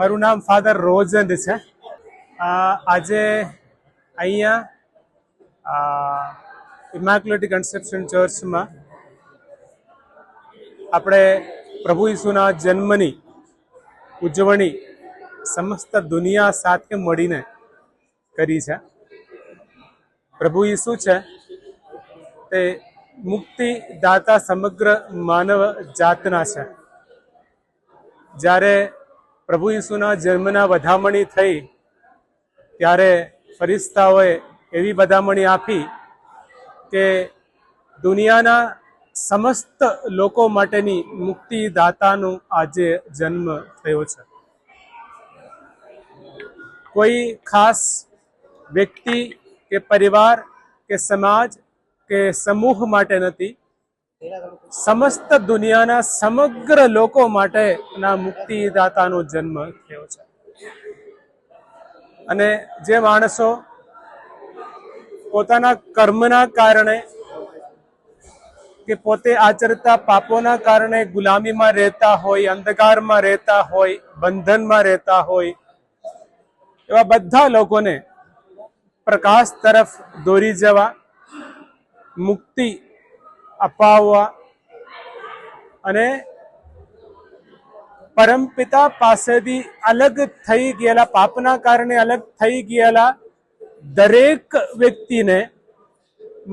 મારું નામ ફાધર રોજંદ છે. આજે અહીંયા ઇમાક્યુલેટી કન્સેપ્શન ચર્ચમાં આપણે પ્રભુ ઈસુના જન્મની ઉજવણી સમસ્ત દુનિયા સાથે મળીને કરી છે. પ્રભુ ઈસુ છે તે મુક્તિદાતા સમગ્ર માનવ જાતના છે. જ્યારે પ્રભુ ઈસુના જન્મના વધામણી થઈ, ત્યારે ફરિસ્તાઓએ એવી વધામણી આપી કે દુનિયાના સમસ્ત લોકો માટેની મુક્તિદાતાનો આજે જન્મ થયો છે. કોઈ ખાસ વ્યક્તિ કે પરિવાર કે સમાજ કે સમૂહ માટે નથી સમસ્ત દુનિયાના સમગ્ર લોકો માટેના મુક્તિદાતાનો જન્મ થયો છે. અને જે માણસો પોતાના કર્મના કારણે કે પોતે આચરતા પાપોના કારણે ગુલામીમાં રહેતા હોય, અંધકારમાં રહેતા હોય, બંધનમાં રહેતા હોય, એવા બધા લોકોને પ્રકાશ તરફ દોરી જવા, મુક્તિ અપાવવા અને પરમપિતા પાસેથી અલગ થઈ ગયેલા, પાપના કારણે અલગ થઈ ગયેલા દરેક વ્યક્તિને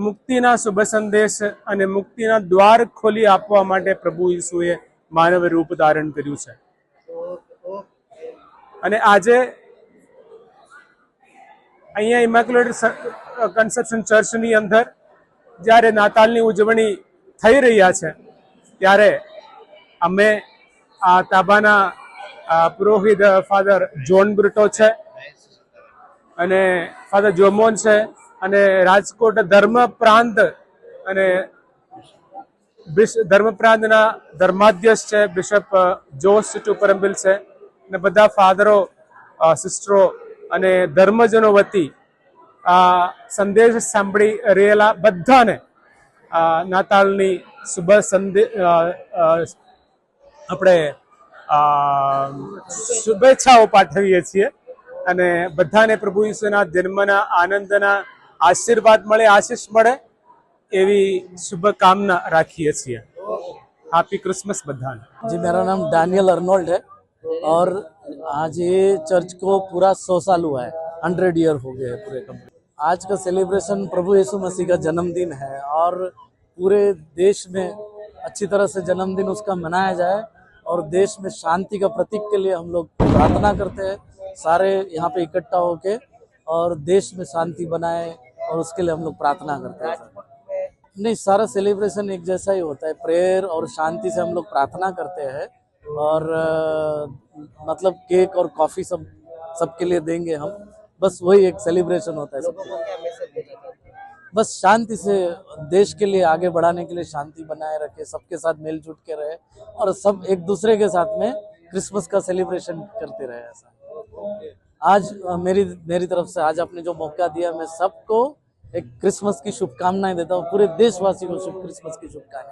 મુક્તિના શુભ સંદેશ અને મુક્તિના દ્વાર ખોલી આપવા માટે પ્રભુ ઈસુએ માનવ રૂપ ધારણ કર્યું છે. અને આજે અહીંયા ઇમેક્યુલેટ કન્સેપ્શન ચર્ચની અંદર જ્યારે નાતાલની ઉજવણી થઈ રહ્યા છે, ત્યારે અમે આ તાબાના પુરોહિત ફાધર જોન બ્રુટો છે અને ફાધર જોમોન છે અને રાજકોટ ધર્મ પ્રાંત અને ધર્મ પ્રાંતના ધર્માધ્યક્ષ છે, બિશપ જોસ ટુપરમ્બિલ છે અને બધા ફાધરો સિસ્ટરો અને ધર્મજનો વતી સંદેશ સાંભળી રહેલા બધાને આ નાતાલની શુભ સંદે અ, અ, આપણે અ, શુભેચ્છાઓ પાઠવીએ છીએ અને બધાને પ્રભુ ઈસુના જન્મના આનંદના આશીર્વાદ મળે આશીષ મળે એવી શુભકામના રાખીએ છીએ હેપી ક્રિસમસ બધાને जी मेरा नाम डैनियल अर्नोल्ड है और आज ये चर्च को पूरा सौ साल हुआ है हंड्रेड ईयर हो गए हैं पूरे कंप्लीट आज का सेलिब्रेशन प्रभु यीशु मसीह का जन्मदिन है और पूरे देश में अच्छी तरह से जन्मदिन उसका मनाया जाए और देश में शांति का प्रतीक के लिए हम लोग प्रार्थना करते हैं सारे यहाँ पे इकट्ठा होके और देश में शांति बनाए और उसके लिए हम लोग प्रार्थना करते हैं। नहीं सारा सेलिब्रेशन एक जैसा ही होता है प्रेयर और शांति से हम लोग प्रार्थना करते हैं और अ, मतलब केक और कॉफ़ी सब सबके लिए देंगे हम। बस वही एक सेलिब्रेशन होता है बस शांति से देश के लिए आगे बढ़ाने के लिए शांति बनाए रखे, सबके साथ मिलजुल के रहे और सब एक दूसरे के साथ में क्रिसमस का सेलिब्रेशन करते रहे ऐसा। आज, मेरी मेरी तरफ़ से आज आपने जो मौका दिया, मैं सबको एक क्रिसमस की शुभकामनाएँ देता हूँ, पूरे देशवासी को शुभ क्रिसमस की शुभकामनाएँ।